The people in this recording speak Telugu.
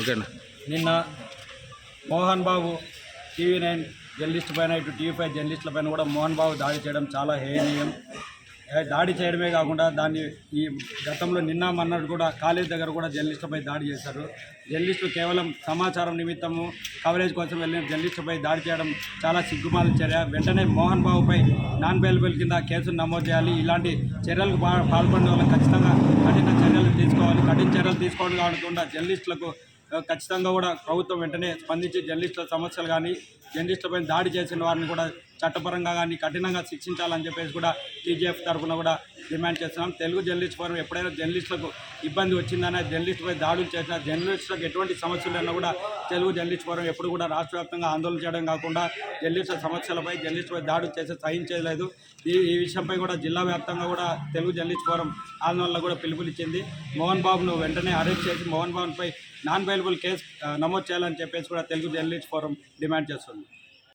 ఓకేనా? నిన్న Mohan Babu TV nine journalist పైన ఇటు టీవీ ఫైవ్ జర్నలిస్టుల పైన కూడా మోహన్ బాబు దాడి చేయడం చాలా హేయనీయం. ఏ, దాడి చేయడమే కాకుండా దాన్ని ఈ గతంలో నిన్న మన్నట్టు కూడా కాలేజ్ దగ్గర కూడా జర్నలిస్టులపై దాడి చేశారు. జర్నలిస్టులు కేవలం సమాచారం నిమిత్తము కవరేజ్ కోసం వెళ్ళిన జర్నలిస్టులపై దాడి చేయడం చాలా సిగ్గుమాల చర్య. వెంటనే మోహన్ బాబుపై నాన్ బెయిలబుల్ కింద కేసులు నమోదు చేయాలి. ఇలాంటి చర్యలకు పాల్పడిన వాళ్ళకి ఖచ్చితంగా చర్యలు తీసుకోవడం కాకుండా జర్నలిస్టులకు ఖచ్చితంగా కూడా ప్రభుత్వం వెంటనే స్పందించి జర్నలిస్టుల సమస్యలు కానీ జర్నలిస్టులపై దాడి చేసిన వారిని కూడా చట్టపరంగా కానీ కఠినంగా శిక్షించాలని చెప్పేసి కూడా టీజీఎఫ్ తరఫున కూడా డిమాండ్ చేస్తున్నాం. తెలుగు జర్నలిస్ట్ ఫోరం ఎప్పుడైనా జర్నలిస్టులకు ఇబ్బంది వచ్చిందనే జర్నలిస్టుపై దాడులు చేసిన జర్నలిస్టులకు ఎటువంటి సమస్యలు ఉన్నా కూడా తెలుగు జర్నలిస్ట్ ఫోరం ఎప్పుడు కూడా రాష్ట్ర వ్యాప్తంగా ఆందోళన చేయడం కాకుండా జర్నలిస్టుల సమస్యలపై జర్నలిస్టుపై దాడులు చేసి సహించలేదు ఈ ఈ విషయంపై కూడా జిల్లా వ్యాప్తంగా కూడా తెలుగు జర్నలిస్ట్ ఫోరం ఆందోళన కూడా పిలుపునిచ్చింది. మోహన్ బాబును వెంటనే అరెస్ట్ చేసి మోహన్ బాబుపై నాన్ అవైలబుల్ కేసు నమోదు చేయాలని చెప్పేసి కూడా తెలుగు జర్నలిస్ట్ ఫోరం డిమాండ్ చేస్తుంది.